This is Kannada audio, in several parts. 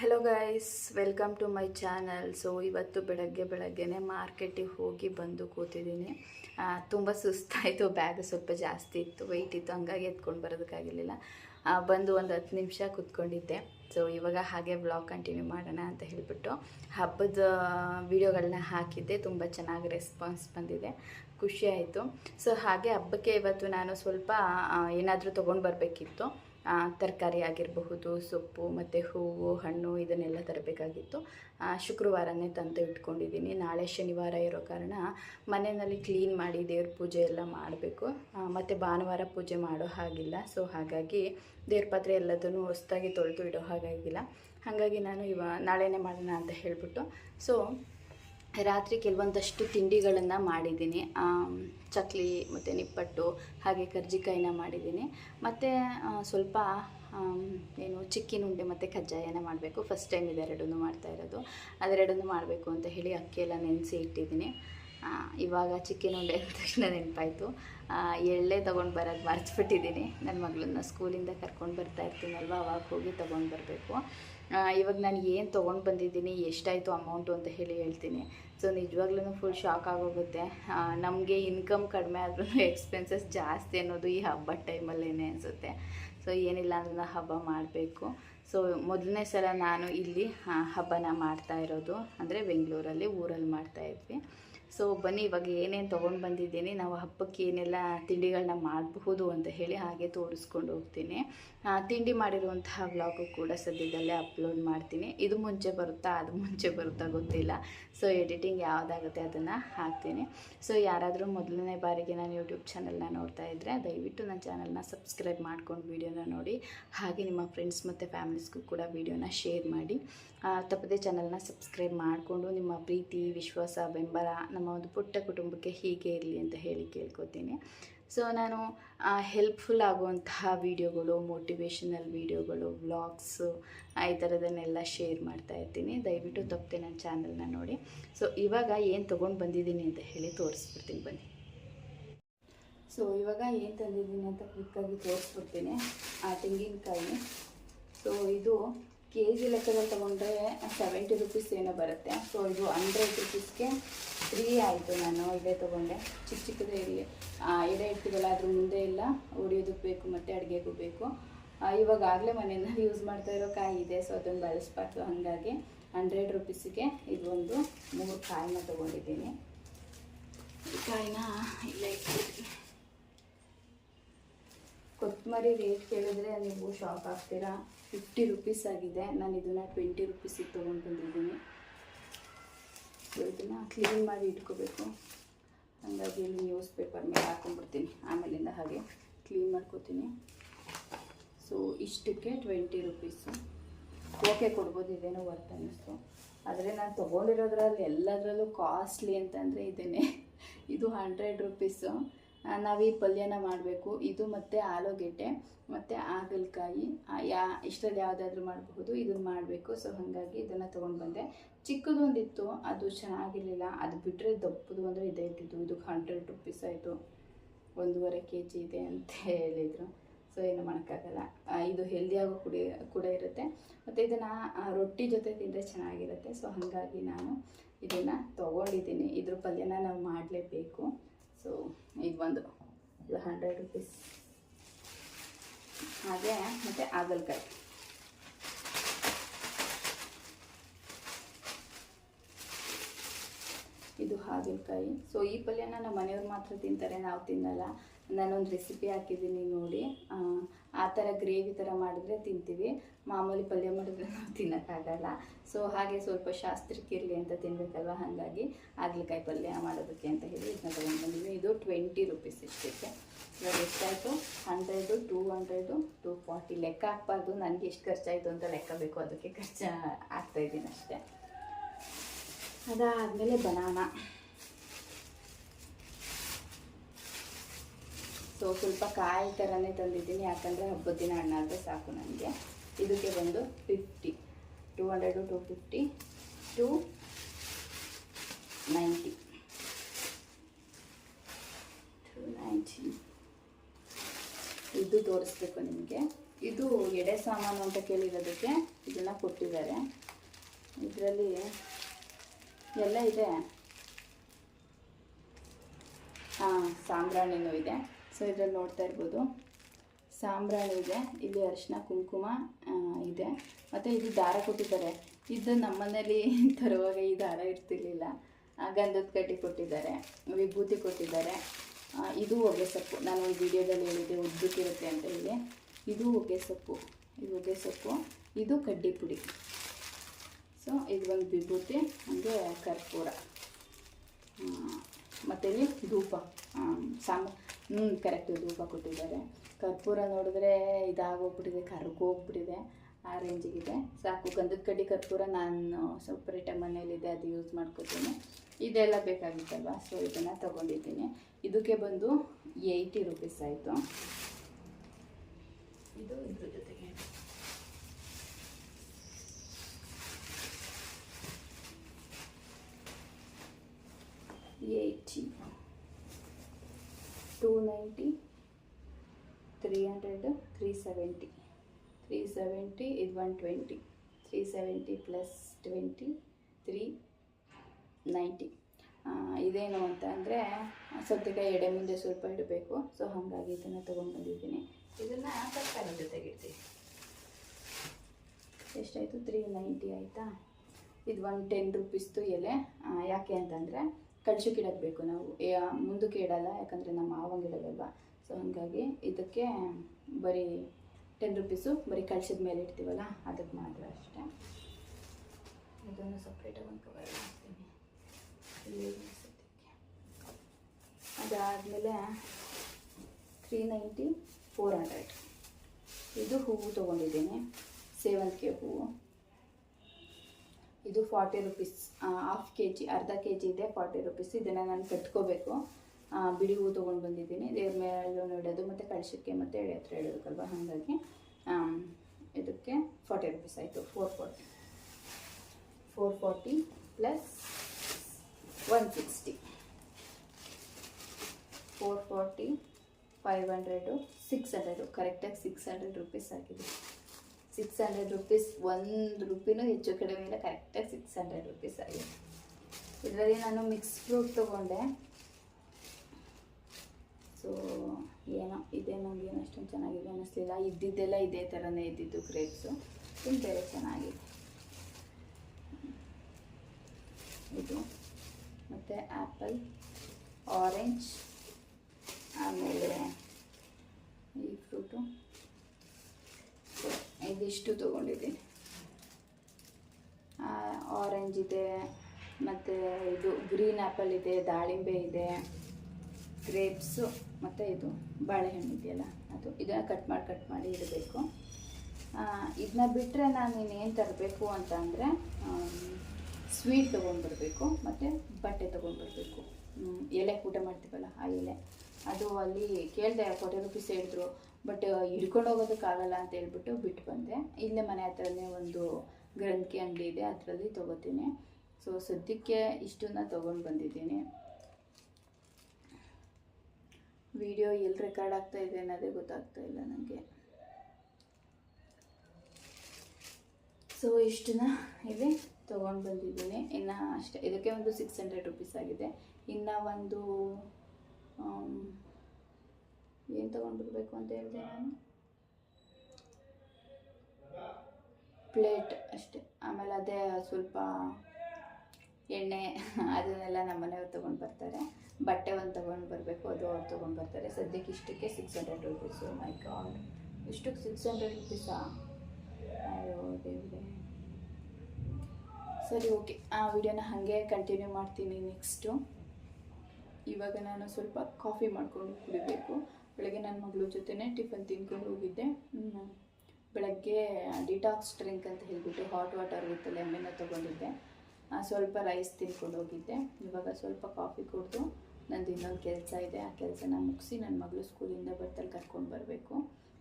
Hello guys welcome to my channel so ಇವತ್ತು ಬೆಳಗ್ಗೆ ಬೆಳಗ್ಗೆನೆ ಮಾರ್ಕೆಟಿಗೆ ಹೋಗಿ ಬಂದು ಕೂತಿದ್ದೀನಿ. ತುಂಬ ಸುಸ್ತಾಯಿತು ಬ್ಯಾಗ್ ಸ್ವಲ್ಪ ಜಾಸ್ತಿ ಇತ್ತು ವೆಯ್ಟ್ ಇತ್ತು, ಹಂಗಾಗಿ ಎತ್ಕೊಂಡು ಬರೋದಕ್ಕಾಗಿರಲಿಲ್ಲ. ಬಂದು ಒಂದು ಹತ್ತು ನಿಮಿಷ ಕೂತ್ಕೊಂಡಿದ್ದೆ. ಸೊ ಇವಾಗ ಹಾಗೆ ಬ್ಲಾಗ್ ಕಂಟಿನ್ಯೂ ಮಾಡೋಣ ಅಂತ ಹೇಳಿಬಿಟ್ಟು ಹಬ್ಬದ ವಿಡಿಯೋಗಳನ್ನ ಹಾಕಿದ್ದೆ. ತುಂಬ ಚೆನ್ನಾಗಿ ರೆಸ್ಪಾನ್ಸ್ ಬಂದಿದೆ. ಖುಷಿ ಆಯಿತು. ಸೊ ಹಾಗೆ ಹಬ್ಬಕ್ಕೆ ಇವತ್ತು ನಾನು ಸ್ವಲ್ಪ ಏನಾದರೂ ತೊಗೊಂಡು ಬರಬೇಕಿತ್ತು. ತರಕಾರಿ ಆಗಿರಬಹುದು, ಸೊಪ್ಪು ಮತ್ತು ಹೂವು, ಹಣ್ಣು ಇದನ್ನೆಲ್ಲ ತರಬೇಕಾಗಿತ್ತು. ಶುಕ್ರವಾರನೇ ತಂದು ಇಟ್ಕೊಂಡಿದ್ದೀನಿ. ನಾಳೆ ಶನಿವಾರ ಇರೋ ಕಾರಣ ಮನೆಯಲ್ಲಿ ಕ್ಲೀನ್ ಮಾಡಿ ದೇವ್ರ ಪೂಜೆ ಎಲ್ಲ ಮಾಡಬೇಕು. ಮತ್ತು ಭಾನುವಾರ ಪೂಜೆ ಮಾಡೋ ಹಾಗಿಲ್ಲ. ಸೊ ಹಾಗಾಗಿ ದೇವ್ರ ಪಾತ್ರೆ ಎಲ್ಲದನ್ನು ಹೊಸ್ದಾಗಿ ತೊಳೆದು ಇಡೋ ಹಾಗಾಗಿಲ್ಲ. ಹಾಗಾಗಿ ನಾನು ಇವ ನಾಳೆನೇ ಮಾಡೋಣ ಅಂತ ಹೇಳಿಬಿಟ್ಟು. ಸೊ ರಾತ್ರಿ ಕೆಲವೊಂದಷ್ಟು ತಿಂಡಿಗಳನ್ನು ಮಾಡಿದ್ದೀನಿ. ಚಕ್ಲಿ, ಮತ್ತು ನಿಪ್ಪಟ್ಟು, ಹಾಗೆ ಕರ್ಜಿಕಾಯಿನ ಮಾಡಿದ್ದೀನಿ. ಮತ್ತು ಸ್ವಲ್ಪ ಏನು ಚಿಕ್ಕಿನ ಉಂಡೆ ಮತ್ತು ಕಜ್ಜಾಯನ ಮಾಡಬೇಕು. ಫಸ್ಟ್ ಟೈಮ್ ಇದೆರಡನ್ನೂ ಮಾಡ್ತಾ ಇರೋದು. ಅದೆರಡನ್ನೂ ಮಾಡಬೇಕು ಅಂತ ಹೇಳಿ ಅಕ್ಕಿ ಎಲ್ಲ ನೆನೆಸಿ ಇಟ್ಟಿದ್ದೀನಿ. ಇವಾಗ ಚಿಕ್ಕಿನ ಉಂಡೆ ಅಂದ ತಕ್ಷಣ ನೆನಪಾಯಿತು ಎಳ್ಳೆ ತೊಗೊಂಡು ಬರೋದು ಮರ್ಚ್ಬಿಟ್ಟಿದ್ದೀನಿ ನನ್ನ ಮಗಳನ್ನ ಸ್ಕೂಲಿಂದ ಕರ್ಕೊಂಡು ಬರ್ತಾ ಇರ್ತೀನಲ್ವ, ಅವಾಗ ಹೋಗಿ ತೊಗೊಂಡು ಬರಬೇಕು. ಇವಾಗ ನಾನು ಏನು ತೊಗೊಂಡು ಬಂದಿದ್ದೀನಿ, ಎಷ್ಟಾಯಿತು ಅಮೌಂಟು ಅಂತ ಹೇಳಿ ಹೇಳ್ತೀನಿ. ಸೊ ನಿಜವಾಗ್ಲೂ ಫುಲ್ ಶಾಕ್ ಆಗೋಗುತ್ತೆ. ನಮಗೆ ಇನ್ಕಮ್ ಕಡಿಮೆ ಆದ್ರೂ ಎಕ್ಸ್ಪೆನ್ಸಸ್ ಜಾಸ್ತಿ ಅನ್ನೋದು ಈ ಹಬ್ಬದ ಟೈಮಲ್ಲೇ ಅನಿಸುತ್ತೆ. ಸೊ, ಏನಿಲ್ಲ ಅಂದ್ರೆ ಹಬ್ಬ ಮಾಡಬೇಕು. ಸೊ, ಮೊದಲನೇ ಸಲ ನಾನು ಇಲ್ಲಿ ಹಬ್ಬನ ಮಾಡ್ತಾ ಇರೋದು. ಅಂದರೆ ಬೆಂಗಳೂರಲ್ಲಿ ಊರಲ್ಲಿ ಮಾಡ್ತಾ ಇದ್ವಿ. ಸೊ ಬನ್ನಿ, ಇವಾಗ ಏನೇನು ತೊಗೊಂಡು ಬಂದಿದ್ದೀನಿ, ನಾವು ಹಬ್ಬಕ್ಕೆ ಏನೆಲ್ಲ ತಿಂಡಿಗಳನ್ನ ಮಾಡಬಹುದು ಅಂತ ಹೇಳಿ ಹಾಗೆ ತೋರಿಸ್ಕೊಂಡು ಹೋಗ್ತೀನಿ. ತಿಂಡಿ ಮಾಡಿರುವಂತಹ ವ್ಲಾಗು ಕೂಡ ಸದ್ಯದಲ್ಲೇ ಅಪ್ಲೋಡ್ ಮಾಡ್ತೀನಿ. ಇದು ಮುಂಚೆ ಬರುತ್ತಾ, ಅದು ಮುಂಚೆ ಬರುತ್ತಾ ಗೊತ್ತಿಲ್ಲ. ಸೊ ಎಡಿಟಿಂಗ್ ಯಾವುದಾಗುತ್ತೆ ಅದನ್ನು ಹಾಕ್ತೀನಿ. ಸೊ ಯಾರಾದರೂ ಮೊದಲನೇ ಬಾರಿಗೆ ನಾನು ಯೂಟ್ಯೂಬ್ ಚಾನಲ್ನ ನೋಡ್ತಾ ಇದ್ದರೆ ದಯವಿಟ್ಟು ನನ್ನ ಚಾನಲ್ನ ಸಬ್ಸ್ಕ್ರೈಬ್ ಮಾಡ್ಕೊಂಡು ವೀಡಿಯೋನ ನೋಡಿ. ಹಾಗೆ ನಿಮ್ಮ ಫ್ರೆಂಡ್ಸ್ ಮತ್ತು ಫ್ಯಾಮಿಲೀಸ್ಗೂ ಕೂಡ ವೀಡಿಯೋನ ಶೇರ್ ಮಾಡಿ. ತಪ್ಪದೆ ಚಾನಲ್ನ ಸಬ್ಸ್ಕ್ರೈಬ್ ಮಾಡಿಕೊಂಡು ನಿಮ್ಮ ಪ್ರೀತಿ, ವಿಶ್ವಾಸ, ಬೆಂಬಲ ನಮ್ಮ ಒಂದು ಪುಟ್ಟ ಕುಟುಂಬಕ್ಕೆ ಹೀಗೆ ಇರಲಿ ಅಂತ ಹೇಳಿ ಕೇಳ್ಕೊತೀನಿ. ಸೊ ನಾನು ಹೆಲ್ಪ್ಫುಲ್ ಆಗುವಂತಹ ವೀಡಿಯೋಗಳು ಮೋಟಿವೇಶನಲ್ ವೀಡಿಯೋಗಳು ವ್ಲಾಗ್ಸು ಈ ಥರದನ್ನೆಲ್ಲ ಶೇರ್ ಮಾಡ್ತಾ ಇರ್ತೀನಿ. ದಯವಿಟ್ಟು ತಪ್ಪದೆ ನನ್ನ ಚಾನಲ್ನ ನೋಡಿ. ಸೊ ಇವಾಗ ಏನು ತೊಗೊಂಡು ಬಂದಿದ್ದೀನಿ ಅಂತ ಹೇಳಿ ತೋರಿಸ್ಬಿಡ್ತೀನಿ ಬನ್ನಿ. ಸೊ ಇವಾಗ ಏನು ತಂದಿದ್ದೀನಿ ಅಂತ ಕ್ವಿಕ್ಕಾಗಿ ತೋರಿಸ್ಬಿಡ್ತೀನಿ. ಆ ತೆಂಗಿನಕಾಯಿ. ಸೊ ಇದು ಕೆ ಜಿ ಲೆಕ್ಕದಲ್ಲಿ ತೊಗೊಂಡ್ರೆ ಸೆವೆಂಟಿ ರುಪೀಸ್ ಏನೋ ಬರುತ್ತೆ. ಸೊ ಇದು ಹಂಡ್ರೆಡ್ ರುಪೀಸ್ಗೆ ಫ್ರೀ ಆಯಿತು ನಾನು ಇದೇ ತೊಗೊಂಡೆ. ಚಿಕ್ಕ ಚಿಕ್ಕದೇ ಇರಲಿ. ಎಡೆ ಇಡ್ತೀವಲ್ಲ ಅದ್ರ ಮುಂದೆ ಇಲ್ಲ. ಉರಿಯೋದಕ್ಕೆ ಬೇಕು, ಮತ್ತು ಅಡುಗೆಗೂ ಬೇಕು. ಇವಾಗಾಗಲೇ ಮನೆಯಿಂದ ಯೂಸ್ ಮಾಡ್ತಾ ಇರೋ ಕಾಯಿ ಇದೆ. ಸೊ ಅದನ್ನು ಬಳಸ್ಬಾರ್ದು. ಹಾಗಾಗಿ ಹಂಡ್ರೆಡ್ ರುಪೀಸಿಗೆ ಇದೊಂದು ಮೂರು ಕಾಯಿನ ತೊಗೊಂಡಿದ್ದೀನಿ. ಈ ಕಾಯಿನ ಇಲ್ಲೇ ಇಟ್ಬಿಡ್ತೀನಿ ಕೊತ್ತಂಬರಿ ರೇಟ್ ಕೇಳಿದ್ರೆ ನೀವು ಶಾಕ್ ಆಗ್ತೀರಾ ಫಿಫ್ಟಿ ರುಪೀಸ್ ಆಗಿದೆ. ನಾನು ಇದನ್ನು ಟ್ವೆಂಟಿ ರುಪೀಸಿಗೆ ತೊಗೊಂಡು ಬಂದಿದ್ದೀನಿ. ಇದನ್ನು ಕ್ಲೀನ್ ಮಾಡಿ ಇಟ್ಕೋಬೇಕು. ಹಾಗಾಗಿ ಇಲ್ಲಿ ನ್ಯೂಸ್ ಪೇಪರ್ ಮೇಲೆ ಹಾಕೊಂಡ್ಬಿಡ್ತೀನಿ. ಆಮೇಲಿಂದ ಹಾಗೆ ಕ್ಲೀನ್ ಮಾಡ್ಕೋತೀನಿ. ಸೊ ಇಷ್ಟಕ್ಕೆ ಟ್ವೆಂಟಿ ರುಪೀಸು ಓಕೆ ಕೊಡ್ಬೋದು. ಇದೇನೋ ವರ್ತ್ ಅನ್ನಿಸ್ತು. ಆದರೆ ನಾನು ತೊಗೊಂಡಿರೋದ್ರಲ್ಲಿ ಎಲ್ಲದರಲ್ಲೂ ಕಾಸ್ಟ್ಲಿ ಅಂತಂದರೆ ಇದೇನೆ. ಇದು ಹಂಡ್ರೆಡ್ ರುಪೀಸು ನಾವು ಈ ಪಲ್ಯನ ಮಾಡಬೇಕು. ಇದು ಮತ್ತು ಆಲೂಗೆಡ್ಡೆ, ಮತ್ತು ಹಾಗಲಕಾಯಿ ಯಾ, ಇಷ್ಟರಲ್ಲಿ ಯಾವುದಾದ್ರೂ ಮಾಡಬಹುದು. ಇದನ್ನು ಮಾಡಬೇಕು. ಸೊ ಹಾಗಾಗಿ ಇದನ್ನು ತೊಗೊಂಡು ಬಂದೆ. ಚಿಕ್ಕದೊಂದಿತ್ತು, ಅದು ಚೆನ್ನಾಗಿರಲಿಲ್ಲ. ಅದು ಬಿಟ್ಟರೆ ದಪ್ಪದು ಅಂದರೆ ಇದೇ ಇದ್ದಿದ್ದು. ಇದಕ್ಕೆ ಹಂಡ್ರೆಡ್ ರುಪೀಸ್ ಆಯಿತು. ಒಂದೂವರೆ ಕೆ ಜಿ ಇದೆ ಅಂತ ಹೇಳಿದರು. ಸೊ ಏನು ಮಾಡೋಕ್ಕಾಗಲ್ಲ. ಇದು ಹೆಲ್ದಿಯಾಗೂ ಕುಡಿ, ಕೂಡ ಇರುತ್ತೆ. ಮತ್ತು ಇದನ್ನು ರೊಟ್ಟಿ ಜೊತೆ ತಿಂದರೆ ಚೆನ್ನಾಗಿರುತ್ತೆ. ಸೊ ಹಾಗಾಗಿ ನಾನು ಇದನ್ನು ತೊಗೊಂಡಿದ್ದೀನಿ. ಇದ್ರ ಪಲ್ಯನ ನಾವು ಮಾಡಲೇಬೇಕು. ಸೊ ಈಗ ಒಂದು ಇದು ಹಂಡ್ರೆಡ್ ರುಪೀಸ್ ಹಾಗೆ ಮತ್ತು ಹಾಗಲಕಾಯಿ. ಇದು ಹಾಗಲಕಾಯಿ. ಸೊ ಈ ಪಲ್ಯನ ನಮ್ಮ ಮನೆಯವ್ರು ಮಾತ್ರ ತಿಂತಾರೆ, ನಾವು ತಿನ್ನಲ್ಲ. ನಾನೊಂದು ರೆಸಿಪಿ ಹಾಕಿದ್ದೀನಿ ನೋಡಿ. ಆ, ಥರ ಗ್ರೇವಿ ಥರ ಮಾಡಿದ್ರೆ ತಿಂತೀವಿ. ಮಾಮೂಲಿ ಪಲ್ಯ ಮಾಡಿದ್ರೆ ನಾವು ತಿನ್ನೋಕ್ಕಾಗಲ್ಲ. ಸೊ ಹಾಗೆ ಸ್ವಲ್ಪ ಶಾಸ್ತ್ರಕ್ಕೆ ಇರಲಿ ಅಂತ ತಿನ್ನಬೇಕಲ್ವ ಹಾಗಾಗಿ ಹಾಗಲಕಾಯಿ ಪಲ್ಯ ಮಾಡೋದಕ್ಕೆ ಅಂತ ಹೇಳಿ ಇದನ್ನ ತೊಗೊಂಡು ಬಂದಿದ್ದೀನಿ. ಇದು ಟ್ವೆಂಟಿ ರುಪೀಸ್ ಇಷ್ಟಕ್ಕೆ. ಇವಾಗ ಎಷ್ಟಾಯಿತು? Hundred two hundred two forty ಲೆಕ್ಕ ಹಾಕ್ಬಾರ್ದು. ನನಗೆ ಎಷ್ಟು ಖರ್ಚಾಯಿತು ಅಂತ ಲೆಕ್ಕ ಬೇಕು. ಅದಕ್ಕೆ ಖರ್ಚು ಆಗ್ತಾಯಿದ್ದೀನಿ ಅಷ್ಟೇ. ಅದಾದಮೇಲೆ ಬನಾನ. ಸೊ ಸ್ವಲ್ಪ ಕಾಯಿ ಥರನೇ ತಂದಿದ್ದೀನಿ, ಯಾಕಂದರೆ ಹಬ್ಬದ ದಿನ ಹಣ್ಣಾದರೆ ಸಾಕು ನನಗೆ. ಇದಕ್ಕೆ ಬಂದು fifty two hundred two fifty two ninety two ninety ಇದು ತೋರಿಸ್ಬೇಕು ನಿಮಗೆ. ಇದು ಎಡೆ ಸಾಮಾನು ಅಂತ ಕೇಳಿರೋದಕ್ಕೆ ಇದನ್ನು ಕೊಟ್ಟಿದ್ದಾರೆ. ಇದರಲ್ಲಿ ಎಲ್ಲ ಇದೆ. ಹಾಂ, ಸಾಂಬ್ರಾಣಿನೂ ಇದೆ. ಸೊ ಇದ್ರಲ್ಲಿ ನೋಡ್ತಾ ಇರ್ಬೋದು. ಸಾಂಬ್ರಾಣಿ ಇದೆ. ಇಲ್ಲಿ ಅರಿಶಿನ, ಕುಂಕುಮ ಇದೆ. ಮತ್ತು ಇದು ದಾರ ಕೊಟ್ಟಿದ್ದಾರೆ. ಇದು ನಮ್ಮನೇಲಿ ತರುವಾಗ ಈ ದಾರ ಇರ್ತಿರ್ಲಿಲ್ಲ. ಗಂಧದ ಕಟ್ಟಿ ಕೊಟ್ಟಿದ್ದಾರೆ. ವಿಭೂತಿ ಕೊಟ್ಟಿದ್ದಾರೆ. ಇದು ಹೊಗೆ ಸೊಪ್ಪು. ನಾನು ಈ ವಿಡಿಯೋದಲ್ಲಿ ಹೇಳಿದ್ದೆ ಉದ್ದಕ್ಕಿರುತ್ತೆ ಅಂತ ಹೇಳಿ. ಇದು ಹೊಗೆ ಸೊಪ್ಪು. ಇದು ಹೊಗೆ ಸೊಪ್ಪು. ಇದು ಕಡ್ಡಿ ಪುಡಿ. ಸೊ ಇದು ಒಂದು ವಿಭೂತಿ ಹಾಗೆ ಕರ್ಪೂರ. ಮತ್ತು ಇಲ್ಲಿ ಧೂಪ. ಸಾಂಬ ಹ್ಞೂ ಕರೆಕ್ಟ್ ಧೂಪ ಕೊಟ್ಟಿದ್ದಾರೆ. ಕರ್ಪೂರ ನೋಡಿದ್ರೆ ಇದಾಗೋಗ್ಬಿಟ್ಟಿದೆ ಕರ್ಗೋಗ್ಬಿಟ್ಟಿದೆ ಆ ರೇಂಜಿಗಿದೆ ಸಾಕು ಗಂಧದ ಕಡ್ಡಿ ಕರ್ಪೂರ ನಾನು ಸಪ್ರೇಟಾಗಿ ಮನೇಲಿದೆ ಅದು ಯೂಸ್ ಮಾಡ್ಕೊತೀನಿ. ಇದೆಲ್ಲ ಬೇಕಾಗಿತ್ತಲ್ವ? ಸೊ ಇದನ್ನು ತೊಗೊಂಡಿದ್ದೀನಿ. ಇದಕ್ಕೆ ಬಂದು ಏಯ್ಟಿ ರುಪೀಸ್ ಆಯಿತು. ಇದು ಇದ್ರ ಜೊತೆಗೆ. Eighty two ninety three hundred three seventy three seventy ಇದು one twenty three seventy plus twenty three ninety ಇದೇನು ಅಂತ ಅಂದರೆ ಸದ್ಯಕ್ಕೆ ಎಡೆ ಮುಂದೆ ಸ್ವಲ್ಪ ಇಡಬೇಕು. ಸೊ ಹಾಗಾಗಿ ಇದನ್ನು ತೊಗೊಂಡ್ಬಂದಿದ್ದೀನಿ ಇದನ್ನು ತರಕಾರಿ ಜೊತೆಗೆ ಇಡ್ತೀನಿ ಎಷ್ಟಾಯಿತು? ತ್ರೀ ನೈಂಟಿ ಆಯಿತಾ? ಇದು ಒನ್ ಟೆನ್ ರುಪೀಸ್ದು ಎಲೆ. ಯಾಕೆ ಅಂತಂದರೆ ಕಳ್ಸಕ್ಕೆ ಇಡಕ್ಕೆ ಬೇಕು. ನಾವು ಮುಂದಕ್ಕೆ ಇಡಲ್ಲ, ಯಾಕಂದರೆ ನಮ್ಮ ಮಾವಂಗೆ ಇಡೋದಲ್ವ ಸೊ ಹಾಗಾಗಿ ಇದಕ್ಕೆ ಬರೀ ಟೆನ್ ರುಪೀಸು ಬರೀ ಕಳ್ಸಿದ ಮೇಲೆ ಇಡ್ತೀವಲ್ಲ ಅದಕ್ಕೆ ಮಾತ್ರ ಅಷ್ಟೇ. ಇದನ್ನು ಸಪ್ರೇಟಾಗಿ ಒಂದು ಕವರ್ ಮಾಡ್ತೀನಿ. ಅದಾದಮೇಲೆ ತ್ರೀ ನೈಂಟಿ ಫೋರ್ ಹಂಡ್ರೆಡ್ ಇದು ಹೂವು ತೊಗೊಂಡಿದ್ದೀನಿ. ಸೇವಂತಿಗೆ ಹೂವು. ಇದು forty rupees half K G ಅರ್ಧ ಕೆ ಜಿ ಇದೆ ಫಾರ್ಟಿ ರುಪೀಸ್ ಇದನ್ನು ನಾನು ಕಟ್ಕೋಬೇಕು. ಬಿಡಿ ಹೂವು ತೊಗೊಂಡು ಬಂದಿದ್ದೀನಿ. ದೇವ್ರ ಮೇಲೆ ಇಡೋದು ಮತ್ತು ಕಳಶಕ್ಕೆ ಮತ್ತು ಎಳೆ ಹತ್ರ ಇಡೋದಕ್ಕಲ್ವ ಹಾಗಾಗಿ ಇದಕ್ಕೆ ಫಾರ್ಟಿ ರುಪೀಸ್ ಆಯಿತು. Four forty four forty plus one sixty four forty five hundred six hundred ಕರೆಕ್ಟಾಗಿ ಸಿಕ್ಸ್ ಹಂಡ್ರೆಡ್ ರುಪೀಸ್ ಆಗಿದೆ. ಸಿಕ್ಸ್ ಹಂಡ್ರೆಡ್ ರುಪೀಸ್ ಒಂದು ರುಪಿನೂ ಹೆಚ್ಚು ಕಡಿಮೆ ಇಲ್ಲ ಕರೆಕ್ಟಾಗಿ ಸಿಕ್ಸ್ ಹಂಡ್ರೆಡ್ ರುಪೀಸ್ ಆಗಿದೆ. ಇದರಲ್ಲಿ ನಾನು ಮಿಕ್ಸ್ ಫ್ರೂಟ್ ತೊಗೊಂಡೆ. ಸೊ ಏನೋ, ಇದೇ ನನಗೇನು ಅಷ್ಟೊಂದು ಚೆನ್ನಾಗಿದೆ ಅನ್ನಿಸ್ಲಿಲ್ಲ. ಇದ್ದಿದ್ದೆಲ್ಲ ಇದೇ ಥರನೇ ಇದ್ದಿದ್ದು ಗ್ರೇಪ್ಸು ತಿಂತೇವೆ ಚೆನ್ನಾಗಿದೆ. ಇದು, ಮತ್ತು ಆ್ಯಪಲ್ ಆರೆಂಜ್ ಆಮೇಲೆ ಈ ಫ್ರೂಟು ಇದಿಷ್ಟು ತೊಗೊಂಡಿದ್ದೀನಿ. ಆರೆಂಜ್ ಇದೆ, ಮತ್ತು ಇದು ಗ್ರೀನ್ ಆ್ಯಪಲ್ ಇದೆ, ದಾಳಿಂಬೆ ಇದೆ ಗ್ರೇಪ್ಸು ಮತ್ತು ಇದು ಬಾಳೆಹಣ್ಣು ಇದೆಯಲ್ಲ, ಅದು. ಇದನ್ನು ಕಟ್ ಮಾಡಿ ಕಟ್ ಮಾಡಿ ಇಡಬೇಕು. ಇದನ್ನ ಬಿಟ್ಟರೆ ನಾನು ಇನ್ನೇನು ತರಬೇಕು ಅಂತ ಅಂದರೆ ಸ್ವೀಟ್ ತೊಗೊಂಡ್ಬರ್ಬೇಕು, ಮತ್ತು ಬಟ್ಟೆ ತೊಗೊಂಡ್ಬರ್ಬೇಕು. ಎಲೆ ಊಟ ಮಾಡ್ತೀವಲ್ಲ, ಆ ಎಲೆ. ಅದು ಅಲ್ಲಿ ಕೇಳಿದೆ ಫೋರ್ಟಿ ರುಪೀಸ್ ಹೇಳಿದ್ರು. ಬಟ್ ಹಿಡ್ಕೊಂಡು ಹೋಗೋದಕ್ಕಾಗಲ್ಲ ಅಂತ ಹೇಳ್ಬಿಟ್ಟು ಬಿಟ್ಟು ಬಂದೆ. ಇಲ್ಲೇ ಮನೆ ಹತ್ರನೇ ಒಂದು ಗ್ರಂಥಿ ಅಂಗಡಿ ಇದೆ, ಅದರಲ್ಲಿ ತೊಗೋತೀನಿ. ಸೊ ಸದ್ಯಕ್ಕೆ ಇಷ್ಟನ್ನ ತೊಗೊಂಡು ಬಂದಿದ್ದೀನಿ. ವಿಡಿಯೋ ಎಲ್ಲಿ ರೆಕಾರ್ಡ್ ಆಗ್ತಾ ಇದೆ ಅನ್ನೋದೇ ಗೊತ್ತಾಗ್ತಾ ಇಲ್ಲ ನನಗೆ ಸೊ ಇಷ್ಟನ್ನ ಇಲ್ಲಿ ತೊಗೊಂಡು ಬಂದಿದ್ದೀನಿ. ಇನ್ನು ಅಷ್ಟೇ, ಇದಕ್ಕೆ ಒಂದು ಸಿಕ್ಸ್ ಹಂಡ್ರೆಡ್ ರುಪೀಸ್ ಆಗಿದೆ. ಇನ್ನು ಒಂದು ಏನು ತೊಗೊಂಡ್ಬಿಡ್ಬೇಕು ಅಂತ ಹೇಳಿದೆ ನಾನು? ಪ್ಲೇಟ್ ಅಷ್ಟೇ. ಆಮೇಲೆ ಅದೇ ಸ್ವಲ್ಪ ಎಣ್ಣೆ, ಅದನ್ನೆಲ್ಲ ನಮ್ಮ ಮನೆಯವ್ರು ತೊಗೊಂಡು ಬರ್ತಾರೆ. ಬಟ್ಟೆ ಒಂದು ತೊಗೊಂಡು ಬರಬೇಕು, ಅದು ಅವ್ರು ತೊಗೊಂಡು ಬರ್ತಾರೆ. ಸದ್ಯಕ್ಕೆ ಇಷ್ಟಕ್ಕೆ six hundred rupees my god ಇಷ್ಟಕ್ಕೆ ಸಿಕ್ಸ್ ಹಂಡ್ರೆಡ್ ರುಪೀಸಾ ಅಯ್ಯೋ ದೇವ್ರೆ. ಸರಿ ಓಕೆ ಆ ವಿಡಿಯೋನ ಹಾಗೆ ಕಂಟಿನ್ಯೂ ಮಾಡ್ತೀನಿ ನೆಕ್ಸ್ಟು ಇವಾಗ ನಾನು ಸ್ವಲ್ಪ ಕಾಫಿ ಮಾಡ್ಕೊಂಡು ಕುಡಿಬೇಕು. ಬೆಳಗ್ಗೆ ನನ್ನ ಮಗಳ ಜೊತೆನೇ ಟಿಫನ್ ತಿನ್ಕೊಂಡು ಹೋಗಿದ್ದೆ. ಬೆಳಗ್ಗೆ ಡಿಟಾಕ್ಸ್ ಡ್ರಿಂಕ್ ಅಂತ ಹೇಳಿಬಿಟ್ಟು ಹಾಟ್ ವಾಟರ್ ವಿತ್ ಲೆಮನ್ನ ತೊಗೊಂಡಿದ್ದೆ. ಸ್ವಲ್ಪ ರೈಸ್ ತಿನ್ಕೊಂಡು ಹೋಗಿದ್ದೆ. ಇವಾಗ ಸ್ವಲ್ಪ ಕಾಫಿ ಕುಡಿದು ನಂದು ಇನ್ನೊಂದು ಕೆಲಸ ಇದೆ. ಆ ಕೆಲಸನ ಮುಗಿಸಿ ನನ್ನ ಮಗಳು ಸ್ಕೂಲಿಂದ ಬರ್ತಲ್ಲಿ ಕರ್ಕೊಂಡು ಬರಬೇಕು.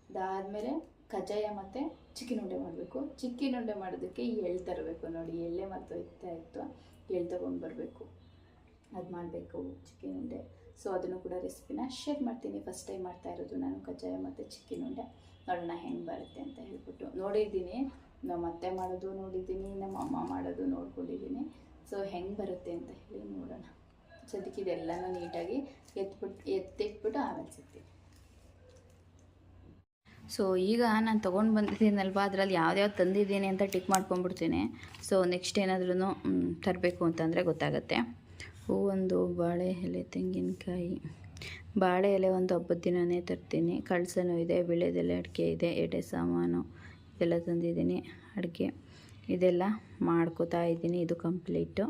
ಅದಾದಮೇಲೆ ಕಜ್ಜಾಯ ಮತ್ತು ಚಿಕನ್ ಉಂಡೆ ಮಾಡಬೇಕು. ಚಿಕ್ಕಿನ ಉಂಡೆ ಮಾಡೋದಕ್ಕೆ ಎಳ್ಳು ತರಬೇಕು ನೋಡಿ. ಎಳ್ಳೆ ಮರ್ತೋಯ್ತಾ ಇತ್ತು. ಎಳ್ಳು ತೊಗೊಂಡು ಬರಬೇಕು. ಅದು ಮಾಡಬೇಕು ಚಿಕನ್ ಉಂಡೆ. ಸೊ ಅದನ್ನು ಕೂಡ ರೆಸಿಪಿನ ಶೇರ್ ಮಾಡ್ತೀನಿ. ಫಸ್ಟ್ ಟೈಮ್ ಮಾಡ್ತಾ ಇರೋದು ನಾನು ಕಜ್ಜಾಯ ಮತ್ತು ಚಿಕನ್ ಉಂಡೆ. ನೋಡೋಣ ಹೆಂಗೆ ಬರುತ್ತೆ ಅಂತ ಹೇಳ್ಬಿಟ್ಟು. ನೋಡಿದ್ದೀನಿ. ನಮ್ಮ ಅತ್ತೆ ಮಾಡೋದು ನೋಡಿದ್ದೀನಿ, ನಮ್ಮ ಅಮ್ಮ ಮಾಡೋದು ನೋಡ್ಕೊಂಡಿದ್ದೀನಿ. ಸೊ ಹೆಂಗೆ ಬರುತ್ತೆ ಅಂತ ಹೇಳಿ ನೋಡೋಣ. ಸದ್ಯಕ್ಕೆ ಇದೆಲ್ಲನೂ ನೀಟಾಗಿ ಎತ್ಬಿಟ್ಟು ಎತ್ತಿಟ್ಬಿಟ್ಟು ಆಮೇಲೆ ಸಿಗ್ತೀನಿ. ಸೊ ಈಗ ನಾನು ತೊಗೊಂಡು ಬಂದಿದ್ದೀನಲ್ವ? ಅದರಲ್ಲಿ ಯಾವ್ದ್ಯಾವ್ದು ತಂದಿದ್ದೀನಿ ಅಂತ ಟಿಕ್ ಮಾಡ್ಕೊಂಡ್ಬಿಡ್ತೀನಿ. ಸೊ ನೆಕ್ಸ್ಟ್ ಏನಾದ್ರೂ ತರಬೇಕು ಅಂತಂದರೆ ಗೊತ್ತಾಗುತ್ತೆ. ಹೂವೊಂದು ಬಾಳೆ ಎಲೆ, ತೆಂಗಿನಕಾಯಿ. ಬಾಳೆ ಎಲೆ ಒಂದು ಹಬ್ಬದ ದಿನವೇ ತರ್ತೀನಿ. ಕಳಸನೂ ಇದೆ ವಿಳೆದೆಲೆ ಅಡಿಕೆ ಇದೆ, ಎಡೆ ಸಾಮಾನು ಎಲ್ಲ ತಂದಿದ್ದೀನಿ ಅಡಿಕೆ. ಇದೆಲ್ಲ ಮಾಡ್ಕೋತಾ ಇದ್ದೀನಿ, ಇದು ಕಂಪ್ಲೀಟು.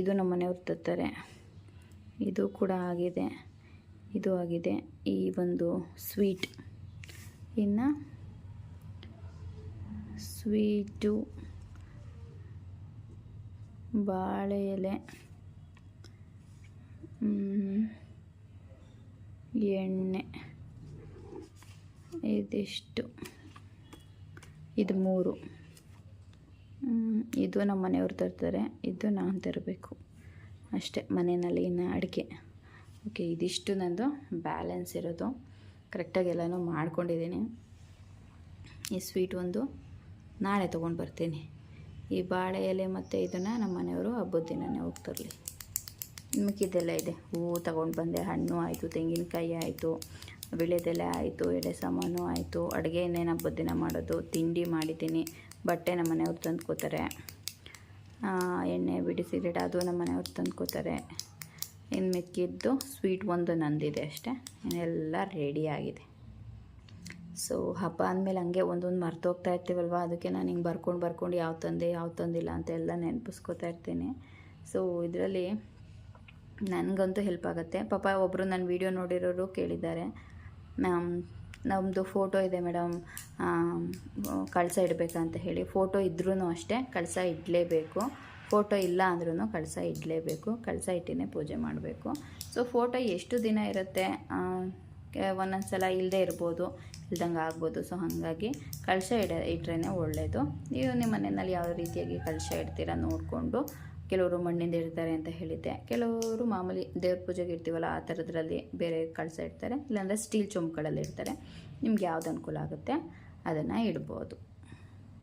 ಇದು ನಮ್ಮ ಮನೆಯವ್ರು ತರ್ತಾರೆ. ಇದು ಕೂಡ ಆಗಿದೆ. ಇದು ಆಗಿದೆ ಈ ಒಂದು ಸ್ವೀಟ್. ಇನ್ನು ಸ್ವೀಟು, ಬಾಳೆ ಎಲೆ. ಎಣ್ಣೆ. ಇದಿಷ್ಟು. ಇದು ಮೂರು. ಇದು ನಮ್ಮ ಮನೆಯವ್ರು ತರ್ತಾರೆ. ಇದು ನಾನು ತರಬೇಕು. ಅಷ್ಟೇ, ಮನೆಯಲ್ಲಿ ಇನ್ನು ಅಡುಗೆ ಓಕೆ, ಇದಿಷ್ಟು ನಂದು ಬ್ಯಾಲೆನ್ಸ್ ಇರೋದು. ಕರೆಕ್ಟಾಗಿ ಎಲ್ಲನೂ ಮಾಡ್ಕೊಂಡಿದ್ದೀನಿ. ಈ ಸ್ವೀಟ್ ಒಂದು ನಾಳೆ ತೊಗೊಂಡು ಬರ್ತೀನಿ. ಈ ಬಾಳೆ ಎಲೆ ಮತ್ತು ಇದನ್ನು ನಮ್ಮ ಮನೆಯವರು ಹಬ್ಬದ ದಿನವೇ ಹೋಗ್ತಿರಲಿ. ಮಿಕ್ಕಿದ್ದೆಲ್ಲ ಇದೆ. ಹೂವು ತಗೊಂಡು ಬಂದೆ. ಹಣ್ಣು ಆಯಿತು, ತೆಂಗಿನಕಾಯಿ ಆಯಿತು ವಿಳೆದೆಲೆ ಆಯಿತು, ಎಡೆ ಸಾಮಾನು ಆಯಿತು. ಅಡುಗೆ ಇನ್ನೇನು ಹಬ್ಬದ ದಿನ ಮಾಡೋದು? ತಿಂಡಿ ಮಾಡಿದ್ದೀನಿ. ಬಟ್ಟೆ ನಮ್ಮ ಮನೆಯವ್ರು ತಂದ್ಕೋತಾರೆ. ಎಣ್ಣೆ ಬಿಡಿ ಸಿಗರೇಟ್ ಅದು ನಮ್ಮ ಮನೆಯವ್ರು ತಂದ್ಕೋತಾರೆ. ಇನ್ನು ಮಿಕ್ಕಿದ್ದು ಸ್ವೀಟ್ ಒಂದು ನಂದಿದೆ ಅಷ್ಟೇ. ಇನ್ನೆಲ್ಲ ರೆಡಿ ಆಗಿದೆ. ಸೊ ಹಬ್ಬ ಅಂದಮೇಲೆ ಹಂಗೆ ಒಂದೊಂದು ಮರ್ತೋಗ್ತಾ ಇರ್ತೀವಲ್ವ? ಅದಕ್ಕೆ ನಾನು ಹಿಂಗೆ ಬರ್ಕೊಂಡು ಬರ್ಕೊಂಡು ಯಾವ ತಂದೆ, ಯಾವ ತಂದಿಲ್ಲ ಅಂತ ಎಲ್ಲ ನೆನಪಿಸ್ಕೋತಾ ಇರ್ತೀನಿ. ಸೊ ಇದರಲ್ಲಿ ನನಗಂತೂ ಹೆಲ್ಪ್ ಆಗುತ್ತೆ. ಪಾಪ ಒಬ್ಬರು ನನ್ನ ವಿಡಿಯೋ ನೋಡಿರೋರು ಕೇಳಿದ್ದಾರೆ. ನಮ್ ನಮ್ಮದು ಫೋಟೋ ಇದೆ ಮೇಡಮ್ ಕಳಸ ಇಡಬೇಕಂತ ಹೇಳಿ. ಫೋಟೋ ಇದ್ರೂ ಅಷ್ಟೇ, ಕಳಸ ಇಡಲೇಬೇಕು. ಫೋಟೋ ಇಲ್ಲ ಅಂದ್ರೂ ಕಳಸ ಇಡಲೇಬೇಕು. ಕಳಸ ಇಟ್ಟಿನೇ ಪೂಜೆ ಮಾಡಬೇಕು. ಸೊ ಫೋಟೋ ಎಷ್ಟು ದಿನ ಇರುತ್ತೆ? ಒಂದೊಂದು ಸಲ ಇಲ್ಲದೆ ಇರ್ಬೋದು, ಇಲ್ದಂಗೆ ಆಗ್ಬೋದು. ಸೊ ಹಾಗಾಗಿ ಕಳಶ ಇಡ ಇಟ್ರೇ ಒಳ್ಳೆಯದು ನೀವು ನಿಮ್ಮ ಮನೆಯಲ್ಲಿ ಯಾವ ರೀತಿಯಾಗಿ ಕಳಶ ಇಡ್ತೀರ ನೋಡಿಕೊಂಡು ಕೆಲವರು ಮಣ್ಣಿಂದ ಇಡ್ತಾರೆ ಅಂತ ಹೇಳಿದ್ದೆ. ಕೆಲವರು ಮಾಮೂಲಿ ದೇವ್ರ ಪೂಜೆಗೆ ಇರ್ತೀವಲ್ಲ ಆ ಥರದ್ರಲ್ಲಿ ಬೇರೆ ಕಳಸ ಇಡ್ತಾರೆ, ಇಲ್ಲಾಂದರೆ ಸ್ಟೀಲ್ ಚೊಂಬುಗಳಲ್ಲಿ ಇಡ್ತಾರೆ. ನಿಮ್ಗೆ ಯಾವ್ದು ಅನುಕೂಲ ಆಗುತ್ತೆ, ಅದನ್ನು ಇಡ್ಬೋದು.